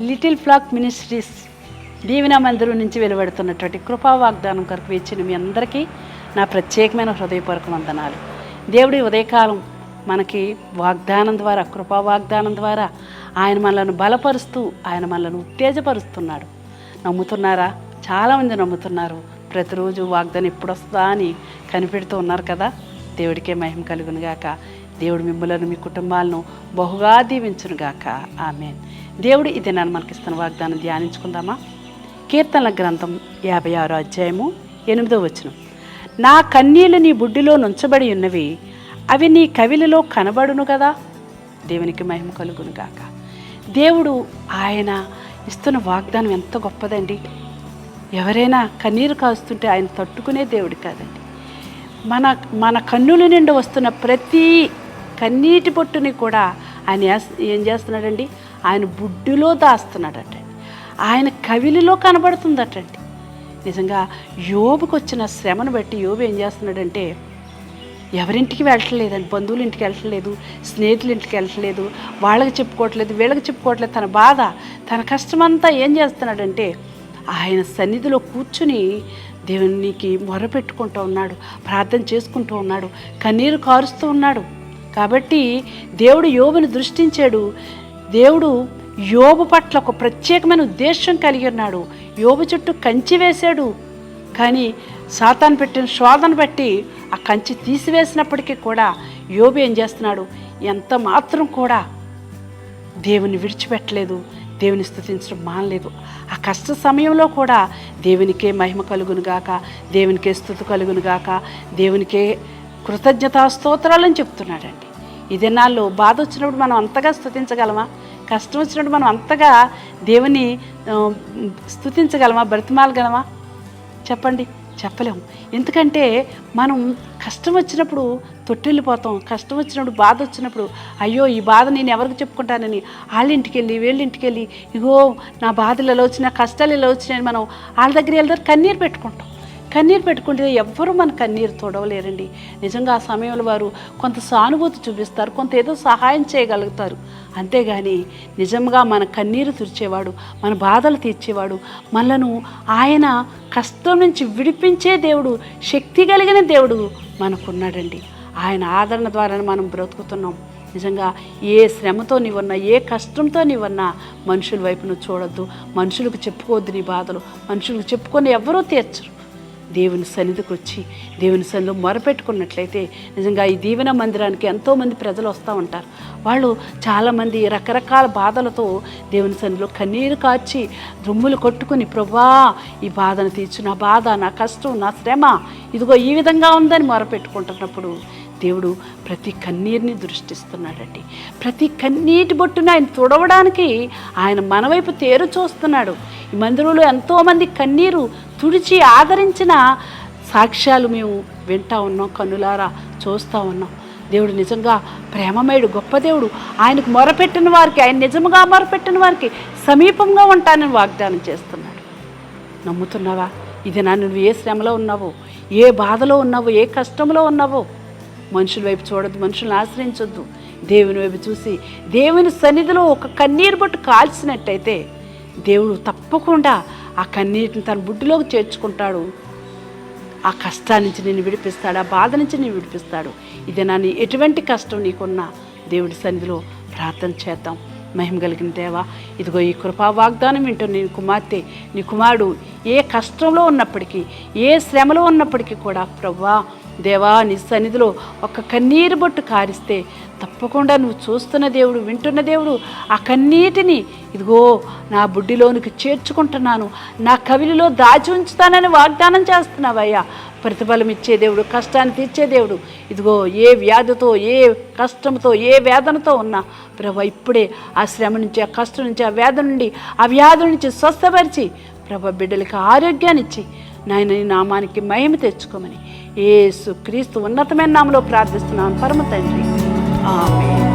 Little flax ministries దీవెన మందిరం నుంచి వెలువడుతున్నటువంటి కృపా వాగ్దానం కొరకు ఇచ్చిన మీ అందరికీ నా ప్రత్యేకమైన హృదయపూర్వక వందనాలు. దేవుడి ఉదయకాలం మనకి వాగ్దానం ద్వారా కృపా వాగ్దానం ద్వారా ఆయన మనలను బలపరుస్తూ ఆయన మనలను ఉత్తేజపరుస్తున్నాడు. నమ్ముతున్నారా? చాలామంది నమ్ముతున్నారు. ప్రతిరోజు వాగ్దానం ఎప్పుడు వస్తుందా అని కనిపెడుతూ ఉన్నారు కదా? దేవుడికే మహిమ కలుగును గాక దేవుడు మిమ్మలను మీ కుటుంబాలను బహుగా దీవించునుగాక. గాక ఆమె దేవుడు ఇది నన్ను మనకిస్తున్న వాగ్దానం ధ్యానించుకుందామా? కీర్తనల గ్రంథం యాభై ఆరో అధ్యాయము ఎనిమిదో వచనం. నా కన్నీళ్ళు నీ బుడ్డిలో నుంచబడి ఉన్నవి అవి నీ కవిలలో కనబడును కదా దేవునికి మహిమ కలుగును గాక. దేవుడు ఆయన ఇస్తున్న వాగ్దానం ఎంత గొప్పదండి. ఎవరైనా కన్నీరు కాస్తుంటే ఆయన తట్టుకునే దేవుడు కాదండి. మన మన కన్నుల నుండి వస్తున్న ప్రతి కన్నీటి పొట్టుని కూడా ఆయన ఏం చేస్తున్నాడండి? ఆయన బుడ్డిలో దాస్తున్నాడట. ఆయన కవిలిలో కనబడుతుందటండి. నిజంగా యోబుకు వచ్చిన శ్రమను బట్టి యోబు ఏం చేస్తున్నాడంటే ఎవరింటికి వెళ్ళట్లేదండి బంధువుల ఇంటికి వెళ్ళట్లేదు స్నేహితుల ఇంటికి వెళ్ళట్లేదు వాళ్ళకి చెప్పుకోవట్లేదు వీళ్ళకి చెప్పుకోవట్లేదు తన బాధ తన కష్టమంతా ఏం చేస్తున్నాడంటే ఆయన సన్నిధిలో కూర్చుని దేవునికి మొరపెట్టుకుంటూ ఉన్నాడు ప్రార్థన చేసుకుంటూ ఉన్నాడు కన్నీరు కారుస్తూ ఉన్నాడు. కాబట్టి దేవుడు యోబుని దృష్టించాడు దేవుడు యోబు పట్ల ఒక ప్రత్యేకమైన ఉద్దేశం కలిగి ఉన్నాడు. యోబు చుట్టూ కంచి వేశాడు. కానీ సాతాను పెట్టిన శోధన బట్టి ఆ కంచి తీసివేసినప్పటికీ కూడా యోబు ఏం చేస్తున్నాడు? ఎంత మాత్రం కూడా దేవుని విడిచిపెట్టలేదు. దేవుని స్థుతించడం మానలేదు. ఆ కష్ట సమయంలో కూడా దేవునికే మహిమ కలుగును గాక దేవునికే స్థుతి కలుగును గాక దేవునికే కృతజ్ఞతా స్తోత్రాలని చెప్తున్నాడండి. ఈ దినాల్లో బాధ వచ్చినప్పుడు మనం అంతగా స్థుతించగలమా కష్టం వచ్చినప్పుడు మనం అంతగా దేవుని స్థుతించగలమా బ్రతిమాలగలమా? చెప్పండి. చెప్పలేము. ఎందుకంటే మనం కష్టం వచ్చినప్పుడు తొట్టెళ్ళిపోతాం కష్టం వచ్చినప్పుడు బాధ వచ్చినప్పుడు అయ్యో ఈ బాధ నేను ఎవరికి చెప్పుకుంటానని వాళ్ళ ఇంటికి వెళ్ళి వీళ్ళింటికి వెళ్ళి ఇగో నా బాధలు ఎలా వచ్చినా కష్టాలు ఎలా వచ్చినాయని మనం వాళ్ళ దగ్గర వెళ్దారు కన్నీరు పెట్టుకుంటాం. కన్నీరు పెట్టుకుంటే ఎవ్వరూ మన కన్నీరు తోడవలేరండి. నిజంగా ఆ సమయంలో వారు కొంత సానుభూతి చూపిస్తారు కొంత ఏదో సహాయం చేయగలుగుతారు. అంతేగాని నిజంగా మన కన్నీరు తుడిచేవాడు మన బాధలు తీర్చేవాడు మనను ఆయన కష్టం నుంచి విడిపించే దేవుడు శక్తి కలిగిన దేవుడు మనకున్నాడండి. ఆయన ఆదరణ ద్వారానే మనం బ్రతుకుతున్నాం. నిజంగా ఏ శ్రమతో నీవన్నా ఏ కష్టంతో నీవన్నా మనుషుల వైపు నువ్వు చూడొద్దు. మనుషులకు చెప్పుకోవద్దు నీ బాధలు. మనుషులకు చెప్పుకొని ఎవరూ తీర్చరు. దేవుని సన్నిధికి వచ్చి దేవుని సన్నిధిలో మొరపెట్టుకున్నట్లయితే నిజంగా ఈ దీవెన మందిరానికి ఎంతోమంది ప్రజలు వస్తూ ఉంటారు వాళ్ళు చాలామంది రకరకాల బాధలతో దేవుని సన్నిధిలో కన్నీరు కాచి రుమ్ములు కొట్టుకుని ప్రభా ఈ బాధను తీర్చు. నా బాధ నా కష్టం నా శ్రమ ఇదిగో ఈ విధంగా ఉందని మొరపెట్టుకుంటున్నప్పుడు దేవుడు ప్రతి కన్నీరుని దృష్టిస్తున్నాడండి. ప్రతి కన్నీటి బొట్టును ఆయన తుడవడానికి ఆయన మన వైపు తేరు చూస్తున్నాడు. ఈ మందిరంలో ఎంతోమంది కన్నీరు తుడిచి ఆదరించిన సాక్ష్యాలు మేము వింటా ఉన్నాం కన్నులారా చూస్తూ ఉన్నాం. దేవుడు నిజంగా ప్రేమమయుడు గొప్ప దేవుడు. ఆయనకు మొరపెట్టిన వారికి ఆయన నిజముగా మొరపెట్టిన వారికి సమీపంగా ఉంటానని వాగ్దానం చేస్తున్నాడు. నమ్ముతున్నావా? ఇది నన్ను నువ్వు ఏ శ్రమలో ఉన్నావో ఏ బాధలో ఉన్నావో ఏ కష్టంలో ఉన్నావో మనుషుల వైపు చూడొద్దు మనుషులను ఆశ్రయించొద్దు. దేవుని వైపు చూసి దేవుని సన్నిధిలో ఒక కన్నీరు బొట్టు కాల్చినట్టయితే దేవుడు తప్పకుండా ఆ కన్నీటిని తన బుడ్డిలోకి చేర్చుకుంటాడు. ఆ కష్టాన్ని నుంచి నేను విడిపిస్తాడు ఆ బాధ నుంచి నేను విడిపిస్తాడు. ఇది నాని ఎటువంటి కష్టం నీకున్నా దేవుడి సన్నిధిలో ప్రార్థన చేద్దాం. మహిమ కలిగిన దేవా ఇదిగో ఈ కృపా వాగ్దానం వింటూ నీ కుమార్తె నీ కుమారుడు ఏ కష్టంలో ఉన్నప్పటికీ ఏ శ్రమలో ఉన్నప్పటికీ కూడా ప్రభా దేవా నీ సన్నిధిలో ఒక కన్నీరు బొట్టు కారిస్తే తప్పకుండా నువ్వు చూస్తున్న దేవుడు వింటున్న దేవుడు ఆ కన్నీటిని ఇదిగో నా బుడ్డిలోనికి చేర్చుకుంటున్నాను నా కవిలిలో దాచి ఉంచుతానని వాగ్దానం చేస్తున్నావయ్యా. ప్రతిఫలం ఇచ్చే దేవుడు కష్టాన్ని తీర్చే దేవుడు. ఇదిగో ఏ వ్యాధితో ఏ కష్టంతో ఏ వేదనతో ఉన్నా ప్రభా ఇప్పుడే ఆ శ్రమ నుంచి ఆ కష్టం నుంచి ఆ వేదన నుండి ఆ వ్యాధి నుంచి స్వస్థపరిచి ప్రభా బిడ్డలకి ఆరోగ్యాన్ని ఇచ్చి నాయన నీ నామానికి మహిమ తెచ్చుకోమని. ఏసు క్రీస్తు ఉన్నతమైన నామలో ప్రార్థిస్తున్నాను పరమ తండ్రి. ఆమె